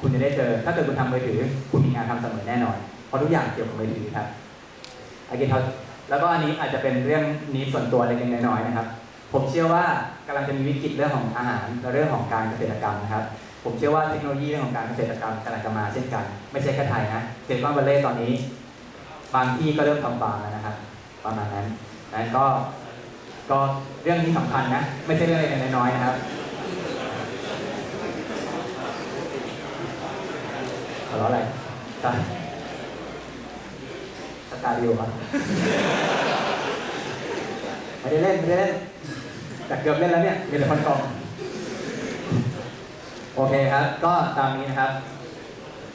คุณจะได้เจอ ถ้าเกิดคุณทำมือถือ คุณมีงานทำเสมอแน่นอน เพราะทุกอย่างเกี่ยวกับมือถือครับอากินเขาแล้วก็อันนี้อาจจะเป็นเรื่องนี้ส่วนตัวเล็กๆน้อยๆนะครับ ผมเชื่อว่ากำลังจะมีวิกฤตเรื่องของอาหารและเรื่องของการเกษตรกรรมนะครับ ผมเชื่อว่าเทคโนโลยีเรื่องของการเกษตรกรรมกำลังจะมาเช่นกัน ไม่ใช่แค่ไทยนะเซนต์บัลเล่ตอนนี้ บางที่ก็เริ่มทำฟาร์มแล้วนะครับ ประมาณนั้นนั้นก็ก็เรื่องนี้สำคัญนะ ไม่ใช่เรื่องเล็กๆน้อยๆนะครับหัว เราะอะไรสตาสตาร์ดิวครับไม่ได้เล่นไม่ได้เล่นแต่เกือบเล่นแล้วเนี่ยมีแต่คนกองโอเคครับ ก็ตามนี้นะครับ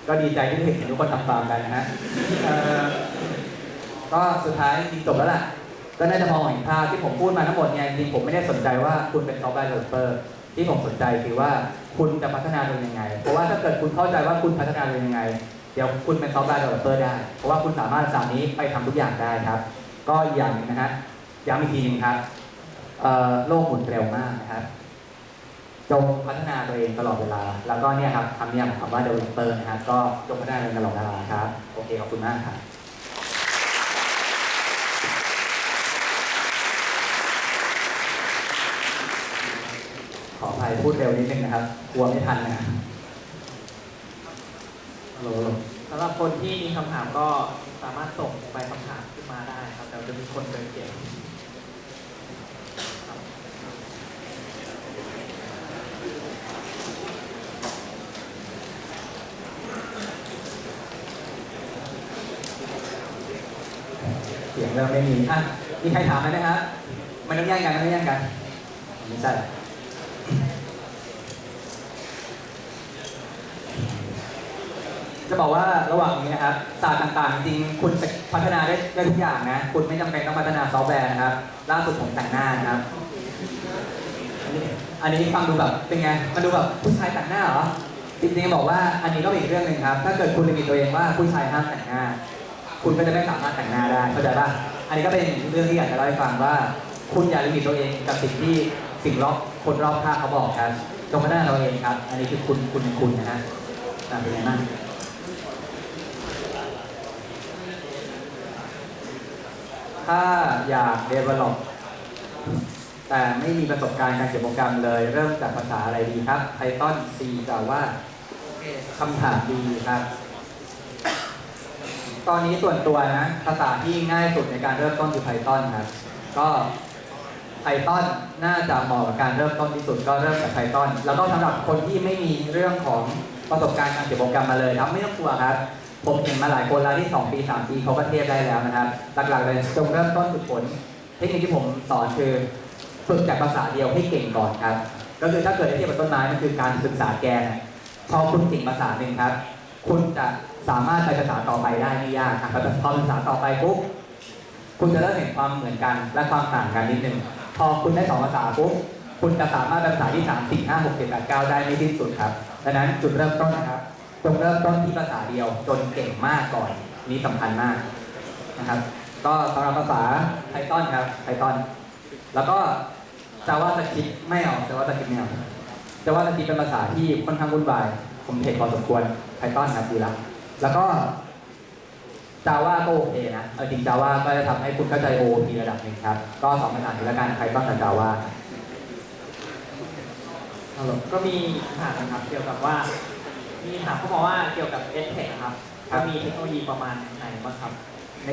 ก็ดีใจที่ได้เห็นทุกคนทำฟาร์มกันนะฮะเอ่อก็สุดท้ายจริงๆจบแล้วล่ะ ก็น่าจะพอเห็นภาพที่ผมพูดมาทั้งหมดเนี่ยจริงๆผมไม่ได้สนใจว่าคุณเป็นซอฟต์แวร์เดเวลลอปเปอร์ ที่ผมสนใจคือว่าคุณจะพัฒนาตัวเองยังไง เพราะว่าถ้าเกิดคุณเข้าใจว่าคุณพัฒนาตัวเองยังไง เดี๋ยวคุณเป็นซอฟต์แวร์เดเวลอปเปอร์ได้ เพราะว่าคุณสามารถสามนี้ไปทำทุกอย่างได้ครับ ก็อีกอย่างนะฮะย้ำอีกทีหนึงครับโลกหมุนเร็วมากนะครับจงพัฒนาตัวเองตลอดเวลา แล้วก็เนี่ยครับคำนิยมของคำว่า developer นะครับ ก็จงพัฒนาตัวเองตลอดเวลาครับ โอเค ขอบคุณมากครับ ออภัยพูดเร็วนิดนึงนะครับ กลัวไม่ทันนะฮัลโหลฮัลโหลสำหรับคนที่มีคำถามก็สามารถส่งใบคำถามขึ้นมาได้ครับแต่จะมีคนเดินเก็บครับเสียงเริ่มไม่มีอะมีใครถามไหมนะครับไม่ต้องแย่งกันไม่ต้องแย่งกันไม่ใช่ จะบอกว่าระหว่างนี้นะครับศาสตร์ต่างๆ จริงคุณจะพัฒนาได้ได้ทุกอย่างนะ คุณไม่จำเป็นต้องพัฒนาซอฟต์แวร์นะครับ ล่าสุดผมแต่งหน้านะครับ อันนี้ฟังดูแบบเป็นไง มันดูแบบผู้ชายแต่งหน้าเหรอ จริงๆบอกว่าอันนี้ก็เป็นอีกเรื่องหนึ่งครับ ถ้าเกิดคุณลิมิตตัวเองว่าผู้ชายห้ามแต่งหน้า คุณก็จะไม่สามารถแต่งหน้าได้ เข้าใจป่ะ อันนี้ก็เป็นเรื่องที่อยากจะเล่าให้ฟังว่า คุณอย่าลิมิตตัวเองกับสิ่งที่สิ่งรอบคนรอบข้างเขาบอกครับจงพัฒนาตัวเองครับ อันนี้คือคุณคุณคุณนะฮะอะเป็นไงบ้าง ถ้าอยาก develop แต่ไม่มีประสบการณ์การเขียนโปรแกรมเลย เริ่มจากภาษาอะไรดีครับ Python C Java คำถามดีครับ ตอนนี้ส่วนตัวนะ ภาษาที่ง่ายสุดในการเริ่มต้นคือ Python ครับ ก็ Python น่าจะเหมาะกับการเริ่มต้นที่สุดก็เริ่มจาก Python แล้วก็สำหรับคนที่ไม่มีเรื่องของประสบการณ์การเขียนโปรแกรมมาเลยครับไม่ต้องกลัวครับ ผมเห็นมาหลายคนแล้วที่ 2 ปี 3 ปีเขาก็เทพได้แล้วนะครับ หลักๆเลยจงเริ่มต้นฝึกฝนเทคนิคที่ผมสอนคือฝึกจากภาษาเดียวให้เก่งก่อนครับ ก็คือถ้าเกิดเทียบกับต้นไม้มันคือการศึกษาแกนพอคุณเก่งภาษาหนึ่งครับ คุณจะสามารถไปภาษาต่อไปได้ไม่ยากครับพอภาษาต่อไปปุ๊บคุณจะเริ่มเห็นความเหมือนกันและความต่างกันนิดนึงพอคุณได้สองภาษาปุ๊บคุณจะสามารถภาษาที่สามสี่ห้าหกเจ็ดแปดเก้าได้ไม่สิ้นสุดครับดังนั้นจุดเริ่มต้นนะครับ จงเริ่มต้นที่ภาษาเดียวจนเก่งมากก่อนนี้สำคัญมากนะครับ ก็สำหรับภาษา Python ครับ Python แล้วก็ JavaScript ไม่เอา JavaScript ไม่เอา JavaScript เป็นภาษาที่ค่อนข้างวุ่นวาย ผมเทคพอสมควร Python ครับดีละแล้วก็ Java ก็โอเคนะเออจริง Java ก็จะทำให้คุณเข้าใจ OOP ระดับหนึ่งครับ ก็สองภาษานี้แล้วกัน Python กับ Java ฮัลโหลก็มีคำถามนะครับเกี่ยวกับว่า มีถามเขาบอกว่าเกี่ยวกับ e d t e c h ครับครัจะบมีเทคโนโลยีประมาณไหนบ้างครับใน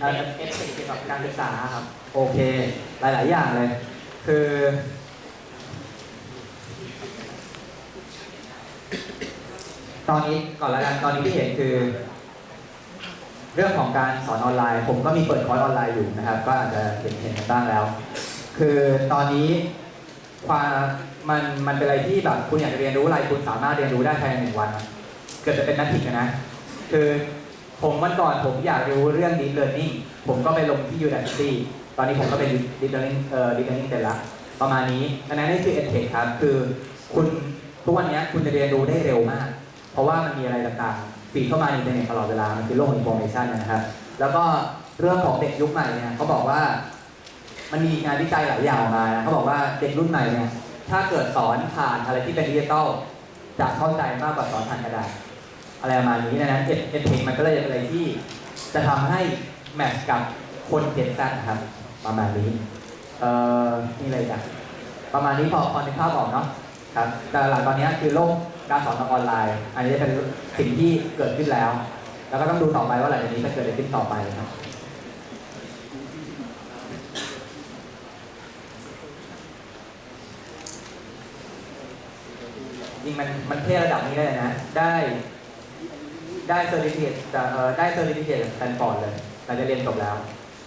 เอเอ่อ d t e c h เกี่ยวกับการศึกษาครับ โอเค หลาย ๆ อย่างเลย คือ ตอนนี้ก่อนละกันตอนนี้ที่เห็นคือ เรื่องของการสอนออนไลน์ ผมก็มีเปิดคอร์สออนไลน์อยู่นะครับ ก็อาจจะเห็นเห็นกันบ้างแล้ว คือตอนนี้ความ มันมันเป็นอะไรที่แบบคุณอยากจะเรียนรู้อะไรคุณสามารถเรียนรู้ได้ภายในหนึ่งวันนะเกิดจะเป็นนักทิกนะ คือผมวันก่อนผมอยากรู้เรื่อง deep learning ผมก็ไปลงที่ Udacity ตอนนี้ผมก็เป็น deep learning เอ่อ deep learning เป็นละประมาณนี้อันนั้นนี่คือ edtech ครับ คือคุณทุกวันนี้คุณจะเรียนรู้ได้เร็วมาก เพราะว่ามันมีอะไรต่างๆฟีเข้ามาในอินเทอร์เน็ตตลอดเวลา มันคือโลก information นะครับ แล้วก็เรื่องของเด็กยุคใหม่เนี่ยเขาบอกว่า มันมีงานวิจัยหลายอย่างออกมานะเขาบอกว่าเด็กรุ่นใหม่เนี่ย ถ้าเกิดสอนผ่านอะไรที่เป็นดิจิตอลจะเข้าใจมากกว่าสอนทางกระดาษ อะไรประมาณนี้ดังนั้นเอ็ดเอ็ดเทคมันก็เลยเป็นอะไรที่ จะทำให้แมทช์กับคนเขียนแซดนะครับ ประมาณนี้ เอ่อนี่เลยจ้ะประมาณนี้พอพอในภาพออกเนาะครับแต่หลังตอนนี้คือโลกการสอนทางออนไลน์ อันนี้จะเป็นสิ่งที่เกิดขึ้นแล้ว แล้วก็ต้องดูต่อไปว่าหลังจากนี้จะเกิดอะไรขึ้นต่อไปครับ มันมันเท่ระดับนี้เลยนะ ได้ได้เซอร์ติฟิเคตเอ่อได้เซอร์ติฟิเคตสแตนฟอร์ดเลยเราจะเรียนจบแล้ว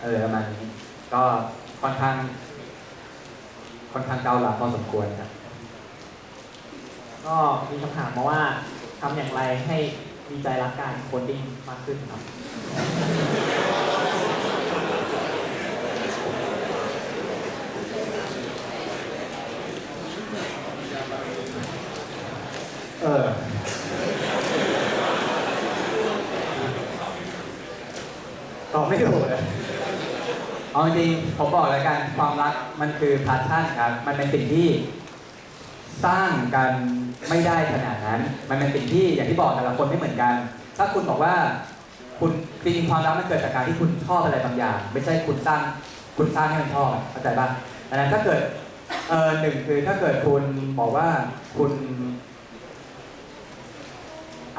เออประมาณนี้ก็ค่อนข้าง ค่อนข้างเกาหลังพอสมควรครับก็มีคำถามมาว่าทำอย่างไรให้มีใจรักการโคดดิ้งมากขึ้นครับ เออ ตอบ ไม่ถูกเลยเอาจริงๆผมบอกแล้วกันความรักมันคือพาชั่นครับ มันเป็นสิ่งที่สร้างกันไม่ได้ขนาดนั้น มันเป็นสิ่งที่อย่างที่บอกแต่ละคนไม่เหมือนกัน ถ้าคุณบอกว่า คุณจริงๆความรักมันเกิดจากการที่คุณชอบอะไรบางอย่าง ไม่ใช่คุณสร้างคุณสร้างให้มันชอบเข้าใจป่ะดังนั้นถ้าเกิดเออหนึ่งคือถ้าเกิดคุณบอกว่าคุณ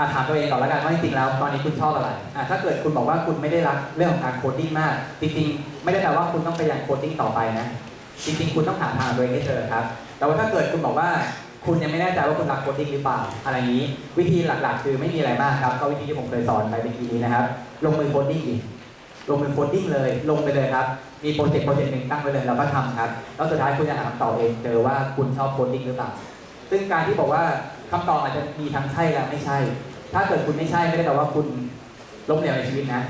อาถามตัวเองก่อนแล้วกันว่าจริงๆแล้วตอนนี้คุณชอบอะไรอะถ้าเกิดคุณบอกว่าคุณไม่ได้รักเรื่องของการโคดดิ้งมากจริงๆ ไม่ได้แปลว่าคุณต้องไปยังโคดดิ้งต่อไปนะจริงๆ คุณต้องหาทางตัวเองให้เจอครับ แต่ว่าถ้าเกิดคุณบอกว่าคุณยังไม่แน่ใจว่าคุณรักโคดดิ้งหรือเปล่าอะไรนี้ วิธีหลักๆ คือไม่มีอะไรมากครับก็วิธีที่ผมเคยสอนไปเมื่อกี้นี้นะครับ ลงมือโคดดิ้งดิลงมือโคดดิ้งเลยลงไปเลยครับมีโปรเจกต์โปรเจกต์หนึ่งตั้งไว้เลยแล้วก็ทำครับแล้วสุดท้ายคุณจะหาคำตอบเองเจอว่าคุณชอบโคดดิ้งหรือเปล่าซึ่งการที่บอกว่าคำตอบอาจจะมีทั้งใช่และไม่ใช่ ถ้าเกิดคุณไม่ใช่ไม่ได้แปลว่าคุณล้มเหลวในชีวิตนะ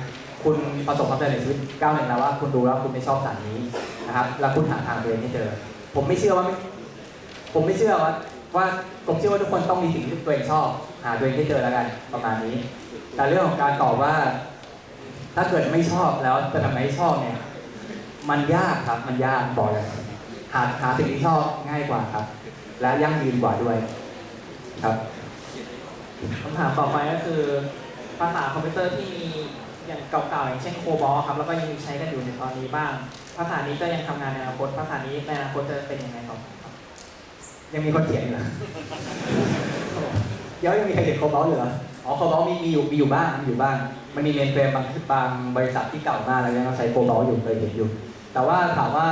คุณประสบความสำเร็จในชีวิตก้าวหนึ่งแล้วว่าคุณรู้แล้วคุณไม่ชอบสารนี้นะครับ แล้วคุณหาทางตัวเองให้เจอ ผมไม่เชื่อว่าผมไม่เชื่อว่าว่าผมเชื่อว่าทุกคนต้องมีสิ่งที่ตัวเองชอบ หาตัวเองให้เจอแล้วกันประมาณนี้ แต่เรื่องของการตอบว่า ถ้าเกิดไม่ชอบแล้วจะทำไมชอบเนี่ย มันยากครับมันยากบอกเลยหาหาสิ่งที่ชอบง่ายกว่าครับ และยั่งยืนกว่าด้วยครับ คำถามต่อไปก็คือ ภาษาคอมพิวเตอร์ที่มีอย่างเก่าๆอย่างเช่นโคบอลครับแล้วก็ยังมีใช้กันอยู่ในตอนนี้บ้าง ภาษานี้จะยังทำงานในอนาคตภาษานี้ในอนาคตจะเป็นยังไงครับยังมีคนเขียนอยู่เหรอเดี๋ยวยังมีใครเขียนโคบอลอยู่เหรออ๋อโคบอลมีมีอยู่มีอยู่บ้างมีอยู่บ้าง มันมีเมนเฟรมบางบางบริษัทที่เก่ามากแล้วยังใช้โคบอลอยู่เคยเห็นอยู่ แต่ว่าถามว่า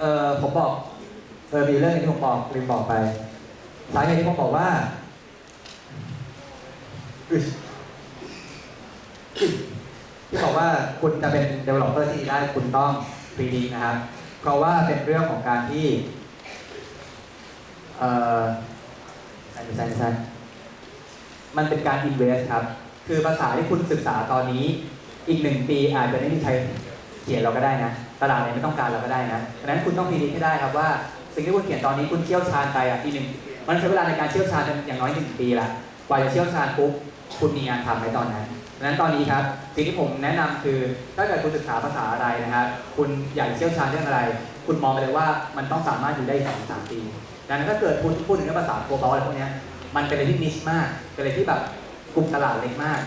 เออผมบอกเออมีเรื่องหนึงที่ผมบอกลืมบอกไปสาเหตุที่ผมบอกว่าอึ๊ย ที่บอกว่าคุณจะเป็น developer ที่ได้คุณต้อง 3D นะครับ เพราะว่าเป็นเรื่องของการที่ เอ่อใช่ใช่ใช่มันเป็นการ invest ครับ คือภาษาที่คุณศึกษาตอนนี้ อีกหนึ่งปีอาจจะไม่มีใครเขียนเราก็ได้นะ ตลาดเนี่ยไม่ต้องการเราก็ได้นะดังนั้นคุณต้องพิจิตให้ได้ครับว่า สิ่งที่คุณเขียนตอนนี้คุณเชี่ยวชาญไปอะปีหนึ่งมันใช้เวลาในการเชี่ยวชาญอย่างน้อยหนึ่งปีละกว่าจะเชี่ยวชาญปุ๊บ คุณมีงานทำในตอนนั้นดังนั้นตอนนี้ครับสิ่งที่ผมแนะนำคือถ้าเกิดคุณศึกษาภาษาอะไรนะครับคุณอยากเชี่ยวชาญเรื่องอะไร คุณมองไปเลยว่ามันต้องสามารถอยู่ได้สองสามปีดังนั้นถ้าเกิดพูดพูดถึงเรื่องภาษาโกลบอลอะไรพวกนี้มันเป็นอะไรที่นิชมากเป็นอะไรที่แบบกลุ่มตลาดเล็กมาก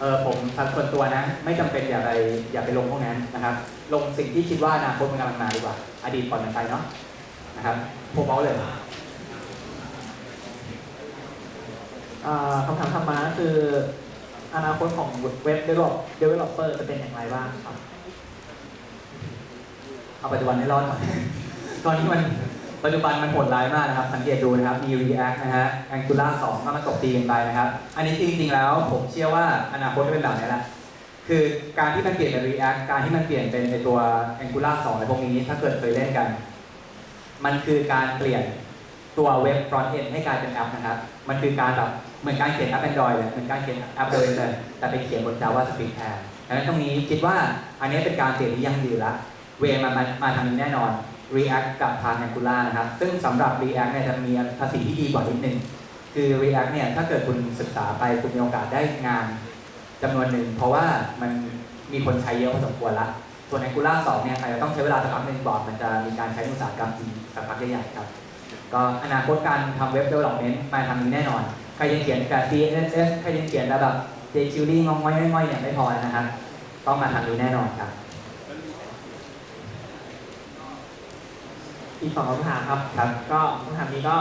เออผมส่วนตัวนะ ไม่จำเป็นอย่าไปอย่าไปลงพวกนั้นนะครับ ลงสิ่งที่คิดว่าอนาคตมันกำลังมาดีกว่า อดีตก่อนมันไปเนาะนะครับโกลบอลเลยคำถามถัดมา คือ อนาคตของเว็บ develop developer จะเป็นอย่างไรบ้างครับ เอาปัจจุบันให้รอดก่อนตอนนี้มันปัจจุบันมันโหดร้ายมากนะครับ สังเกตดูนะครับมี React นะฮะ Angular 2ก็มาตบตีกันไปนะครับ อันนี้จริงๆแล้วผมเชื่อว่าอนาคตจะเป็นแบบนี้แหละคือการที่มันเปลี่ยนเป็น React การที่มันเปลี่ยนเป็นในตัว Angular 2อะไรพวกนี้ ถ้าเกิดเคยเล่นกัน มันคือการเปลี่ยน ตัวเว็บ front end ให้กลายเป็นแอปนะครับ มันคือการแบบเหมือนการเขียนแอป Android เลยเหมือนการเขียนแอป iOS เลยแต่ไปเขียนบน JavaScript แทนดังนั้นตรงนี้คิดว่าอันนี้เป็นการเปลี่ยนที่ยั่งยืนละ เวมามามาทางนี้แน่นอน React กับทาง Angular นะครับ ซึ่งสำหรับ React เนี่ยจะมีภาษีที่ดีกว่านิดนึง คือ React เนี่ยถ้าเกิดคุณศึกษาไปคุณมีโอกาสได้งานจำนวนหนึ่ง เพราะว่ามันมีคนใช้เยอะพอสมควรละส่วน Angular 2เนี่ยอาจจะต้องใช้เวลาสักพักหนึ่งก่อนมันจะมีการใช้ในอุตสาหกรรมจริงสักพักใหญ่ๆครับ ก็อนาคตการทำเว็บ development มาทางนี้แน่นอน ใครยังเขียนกับ CSS ใครยังเขียนระดับ jQuery งองง่อยง่อยๆเนี่ยไม่พอนะครับ ต้องมาทางนี้แน่นอนครับ อีกสองคำถามครับ ครับ ก็คำถามนี้ก็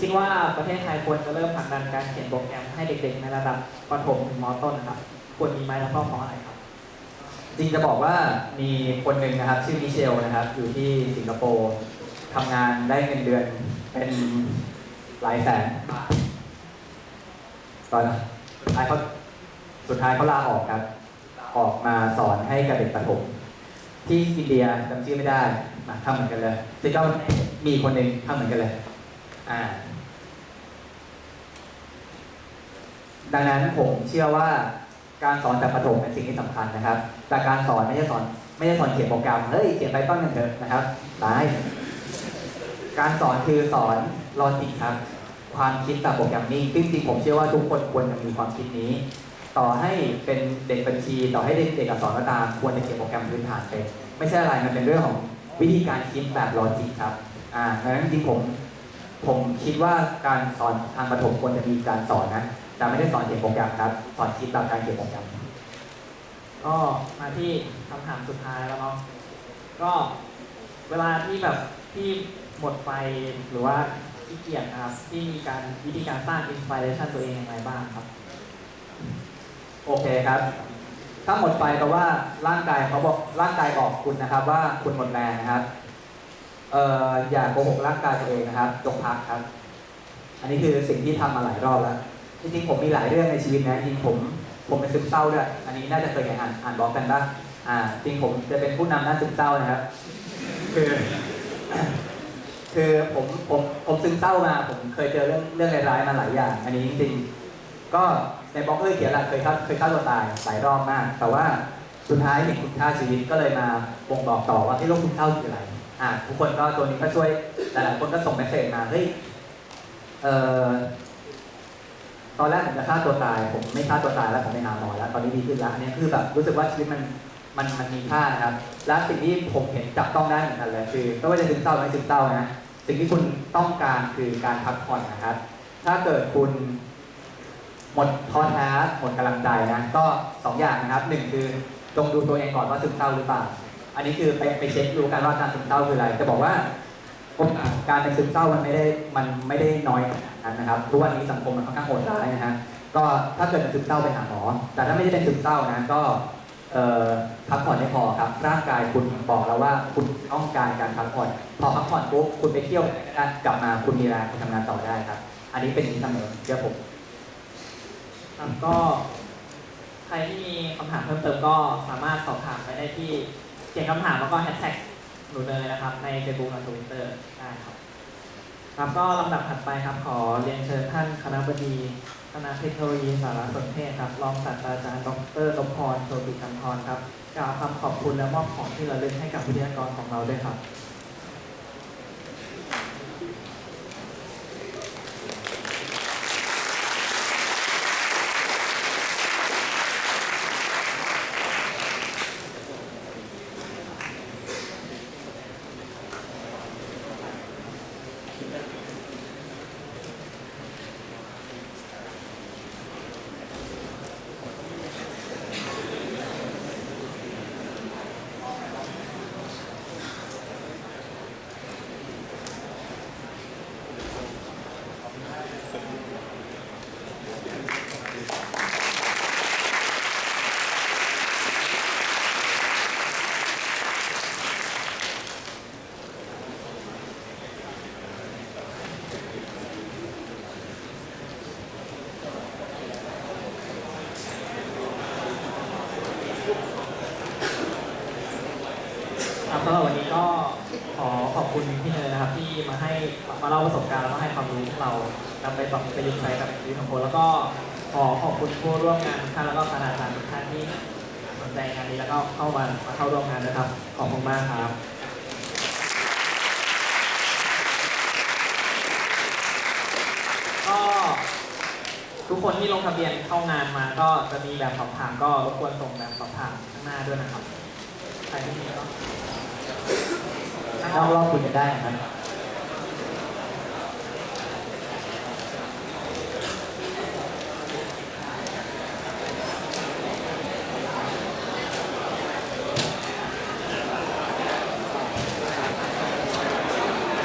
คิดว่าประเทศไทยควรจะเริ่มผลักดันการเขียนโปรแกรมให้เด็กๆ ในระดับประถมถึงมต้นนะครับ ควรมีไหมแล้วก็เพราะอะไรครับ จริงจะบอกว่ามีคนหนึ่งนะครับ ชื่อมิเชลนะครับ อยู่ที่สิงคโปร์ ทำงานได้เงินเดือนเป็นหลายแสนบาทตอนสุดท้ายเขาสุดท้ายเขาลาออกครับ ออกมาสอนให้กับเด็กประถมที่อินเดียจำชื่อไม่ได้มาทำเหมือนกันเลยซึ่งก็มีคนหนึ่งทำเหมือนกันเลย อ่า ดังนั้นผมเชื่อว่าการสอนแต่ประถมเป็นสิ่งที่สำคัญนะครับ แต่การสอนไม่ใช่สอน ไม่ใช่สอนเขียนโปรแกรมเฮ้ยเขียนไปต้นกันเถอะนะครับตาย การสอนคือสอนลอจิกครับ ความคิดแบบโปรแกรมมิ่งจริงๆผมเชื่อว่าทุกคนควรจะมีความคิดนี้ ต่อให้เป็นเด็กบัญชี ต่อให้เด็กเด็กอักษรก็ตามควรจะเขียนโปรแกรมพื้นฐานเป็นไม่ใช่อะไรมันเป็นเรื่องของวิธีการคิดแบบลอจิกครับอ่าดังนั้นจริงผมผมคิดว่าการสอนทางประถมควรจะมีการสอนนะแต่ไม่ได้สอนเขียนโปรแกรมครับ สอนคิดแบบการเขียนโปรแกรมก็มาที่คำถามสุดท้ายแล้วเนาะก็เวลาที่แบบที่ หมดไฟหรือว่าขี้เกียจนะครับที่มีการวิธีการสร้างอินสปิเรชันตัวเองอย่างไรบ้างครับ โอเคครับ ถ้าหมดไฟแปลว่าร่างกายเขาบอกร่างกายบอกคุณนะครับ ว่าคุณหมดแรงนะครับเอ่ออย่าโกหกร่างกายตัวเองนะครับจงพักครับ อันนี้คือสิ่งที่ทำมาหลายรอบแล้วจริงๆผมมีหลายเรื่องในชีวิตนะจริงผมผมเป็นซึมเศร้าด้วยอันนี้น่าจะเคยอ่านอ่านบล็อกกันบ้างอ่าจริงผมจะเป็นผู้นำด้านซึมเศร้านะครับ คือ คือผมผมผมซึมเศร้ามา ผมเคยเจอเรื่องเรื่องร้ายๆมาหลายอย่าง อันนี้จริงๆก็ในบล็อกเคยเขียนแหละเคยฆ่าเคยฆ่าตัวตายหลายรอบมาก แต่ว่าสุดท้ายเห็นคุณค่าชีวิตก็เลยมาบ่งบอกต่อว่าที่โรคซึมเศร้าคืออะไรอ่าทุกคนก็ตัวนี้ก็ช่วยหลายๆคนก็ส่งเมสเซจมาเฮ้ยเอ่อตอนแรกผมจะฆ่าตัวตาย ผมไม่ฆ่าตัวตายแล้วผมไปหาหมอแล้ว ตอนนี้ดีขึ้นแล้วอันนี้คือแบบรู้สึกว่าชีวิตมัน มันมันมีค่านะครับ และสิ่งที่ผมเห็นจับต้องได้เหมือนกันเลยคือไม่ว่าจะซึมเศร้าหรือไม่ซึมเศร้านะสิ่งที่คุณต้องการคือการพักผ่อนนะครับ ถ้าเกิดคุณหมดท้อแท้หมดกำลังใจนะก็สองอย่างนะครับหนึ่งคือจงดูตัวเองก่อนว่าซึมเศร้าหรือเปล่า อันนี้คือไปไปเช็คดูกันว่าการซึมเศร้าคืออะไร จะบอกว่าโอกาสการเป็นซึมเศร้ามันไม่ได้มันไม่ได้น้อยขนาดนั้นนะครับทุกวันนี้สังคมมันค่อนข้างโหดร้ายนะฮะก็ถ้าเกิดเป็นซึมเศร้าไปหาหมอ แต่ถ้าไม่ได้เป็นซึมเศร้านะก็ พักผ่อนไม่พอครับ ร่างกายคุณบอกแล้วว่าคุณต้องการการพักผ่อน พอพักผ่อนปุ๊บคุณไปเที่ยวไหนก็ได้กลับมาคุณมีแรงคุณทำงานต่อได้ครับ อันนี้เป็นนี้เสมอเชื่อผมครับก็ใครที่มีคำถามเพิ่มเติมก็สามารถสอบถามไปได้ที่เขียนคำถามแล้วก็แฮชแท็กหนูเนยนะครับ ใน Facebook และ Twitter ได้ครับ ครับก็ลำดับถัดไปครับขอเรียนเชิญท่านคณะบดี คณะเทคโนโลยีสารสนเทศครับ รองศาสตราจารย์ดรลพพรโชติคำพรครับ กล่าวคำขอบคุณและมอบของที่ระลึกให้กับวิทยากรของเราด้วยครับ ครับสำหรับวันนี้ก็ ขอบคุณพี่เนยนะครับที่มาให้มาเล่าประสบการณ์แล้วก็ให้ความรู้พวกเรานำไปปรับประยุกต์ใช้กับชีวิตของคนแล้วก็ขอขอบคุณผู้ร่วมงานทุกท่านแล้วก็คณาจารย์ทุกท่านที่สนใจงานนี้แล้วก็เข้ามามาเข้าร่วมงานนะครับ ขอบคุณมากครับก็ทุกคนที่ลงทะเบียนเข้างานมาก็จะมีแบบสอบถามก็รบกวนส่งแบบสอบถามข้างหน้าด้วยนะครับใครที่มีก็ นอกรอบคุยกันได้นะครับ